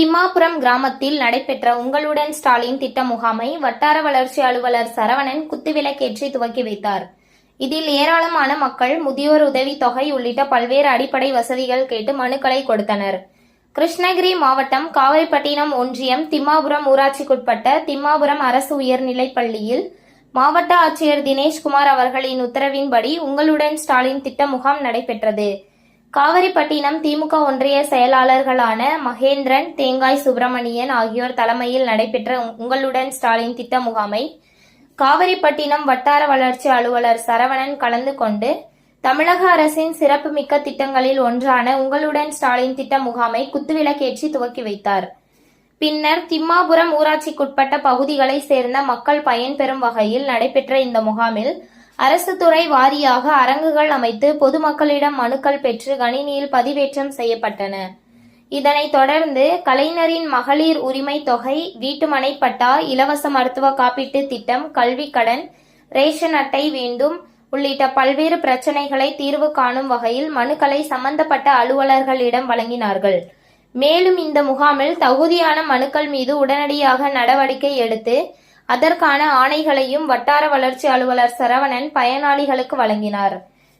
திம்மாபுரம் கிராமத்தில் நடைபெற்ற உங்களுடன் ஸ்டாலின் திட்ட முகாமை வட்டார வளர்ச்சி அலுவலர் சரவணன் குத்துவிளக்கேற்றி துவக்கி வைத்தார். இதில் ஏராளமான மக்கள் முதியோர் உதவி தொகை உள்ளிட்ட பல்வேறு அடிப்படை வசதிகள் கேட்டு மனுக்களை கொடுத்தனர். கிருஷ்ணகிரி மாவட்டம் காவிரிப்பட்டினம் ஒன்றியம் திம்மாபுரம் ஊராட்சிக்குட்பட்ட திம்மாபுரம் அரசு உயர்நிலைப் பள்ளியில் மாவட்ட ஆட்சியர் தினேஷ்குமார் அவர்களின் உத்தரவின்படி உங்களுடன் ஸ்டாலின் திட்ட முகாம் நடைபெற்றது. காவிரிப்பட்டினம் திமுக ஒன்றிய செயலாளர்களான மகேந்திரன் தேங்காய் சுப்பிரமணியன் ஆகியோர் தலைமையில் நடைபெற்ற உங்களுடன் ஸ்டாலின் திட்ட முகாமை காவிரிப்பட்டினம் வட்டார வளர்ச்சி அலுவலர் சரவணன் கலந்து கொண்டு தமிழக அரசின் சிறப்புமிக்க திட்டங்களில் ஒன்றான உங்களுடன் ஸ்டாலின் திட்ட முகாமை குத்துவிளக்கேற்றி துவக்கி வைத்தார். பின்னர் திம்மாபுரம் ஊராட்சிக்குட்பட்ட பகுதிகளை சேர்ந்த மக்கள் பயன்பெறும் வகையில் நடைபெற்ற இந்த முகாமில் அரசு துறை வாரியாக அரங்குகள் அமைத்து பொதுமக்களிடம் மனுக்கள் பெற்று கணினியில் பதிவேற்றம் செய்யப்பட்டன. இதனைத் தொடர்ந்து கலைஞரின் மகளிர் உரிமை தொகை வீட்டுமனை பட்டா இலவச மருத்துவ காப்பீட்டு திட்டம் கல்விக் கடன் ரேஷன் அட்டை வேண்டும் உள்ளிட்ட பல்வேறு பிரச்சனைகளை தீர்வு காணும் வகையில் மனுக்களை சம்பந்தப்பட்ட அலுவலர்களிடம் வழங்கினார்கள். மேலும் இந்த முகாமில் தகுதியான மனுக்கள் மீது உடனடியாக நடவடிக்கை எடுத்து அதற்கான ஆணைகளையும் வட்டார வளர்ச்சி அலுவலர் சரவணன் பயனாளிகளுக்கு வழங்கினார்.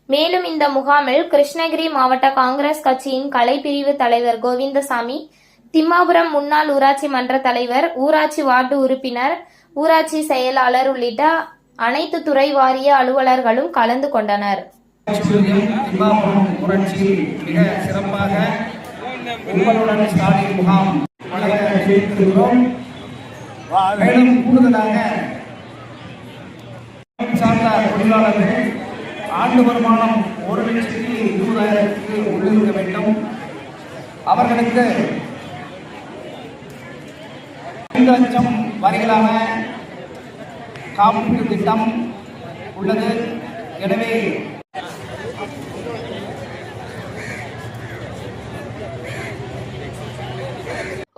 மேலும் இந்த முகாமில் கிருஷ்ணகிரி மாவட்ட காங்கிரஸ் கட்சியின் கலைப்பிரிவு தலைவர் கோவிந்தசாமி திம்மாபுரம் முன்னாள் ஊராட்சி மன்ற தலைவர் ஊராட்சி வார்டு உறுப்பினர் ஊராட்சி செயலாளர் உள்ளிட்ட அனைத்து துறை வாரிய அலுவலர்களும் கலந்து கொண்டனர். சிறப்பாக உங்களுடன் ஸ்டாலின் முகாம் வழங்க மேலும் கூடுதலாக சார்ந்த தொழிலாளர்கள் ஆண்டு வருமானம் ஒரு லட்சத்தி இருபதாயிரத்துக்கு உள்ளிருக்க வேண்டும். அவர்களுக்கு ஐந்து லட்சம் வரையிலான காப்பீட்டு திட்டம் உள்ளது. எனவே